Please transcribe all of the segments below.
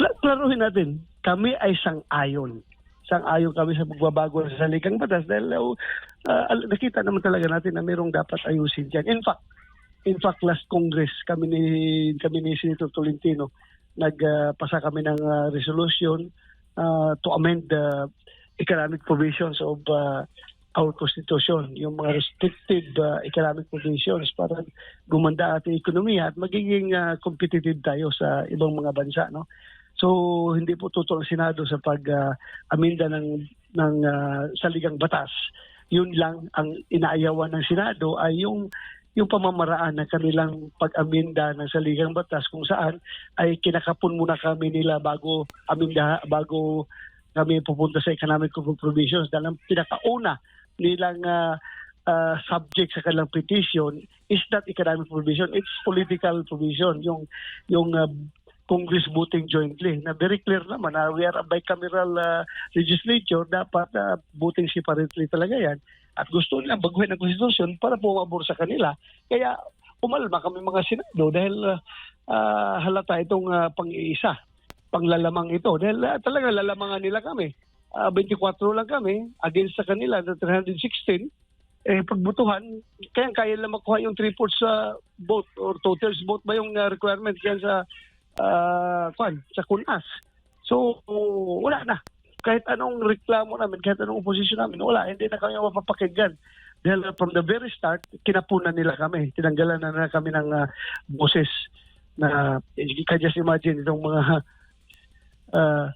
Kla- klaruhin natin, kami ay sang-ayon. Sang-ayon kami sa pagbabago sa saligang batas dahil uh, uh, nakita naman talaga natin na mayroong dapat ayusin dyan. In fact, in fact last Congress kami ni kami ni Senator Tolentino nagpasa kami ng uh, resolution uh, to amend the economic provisions of uh, our constitution, yung mga restricted uh, economic provisions para gumanda ating ekonomiya at magiging uh, competitive tayo sa ibang mga bansa, no? So hindi po tutol ang Senado sa pag-aminda ng ng uh, saligang batas. Yun lang ang inaayawan ng Senado ay yung yung pamamaraan ng kanilang pag-aminda ng saligang batas kung saan ay kinakapon muna kami nila bago aminda bago kami pupunta sa economic provisions dahil ang pinakauna nilang ah, ah, subject sa kanilang petition is not economic provision it's political provision yung yung ah, Congress voting jointly. Na very clear naman na we are a bicameral ah, legislature. Dapat ah, voting separately talaga yan. At gusto nilang baguhin ang constitution para pumabor sa kanila. Kaya umalma kami mga senado dahil ah, ah, halata itong ah, pang-iisa. Panglalamang ito. Dahil ah, talaga lalamangan nila kami. Ah, 24 lang kami against sa kanila na 316 eh pagbutuhan kaya kaya lang makuha yung 3 fourths sa vote or two thirds vote ba yung ah, requirement yan sa uh, kwan, sa kunas so wala na kahit anong reklamo namin kahit anong opposition namin wala hindi na kami mapapakinggan dahil ah, from the very start kinapunan nila kami tinanggalan na, na kami ng ah, boses na eh, you can just imagine itong mga ah,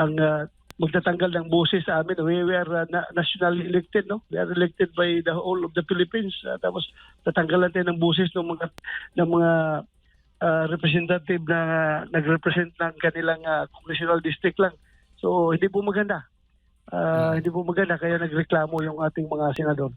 ang ah, magtatanggal ng boses sa amin. We were uh, na- nationally elected, no? We are elected by the whole of the Philippines. Uh, tapos tatanggalan tayo ng boses ng mga ng mga uh, representative na nag-represent ng kanilang uh, congressional district lang. So hindi po maganda. Uh, Hindi po maganda kaya nagreklamo yung ating mga senador.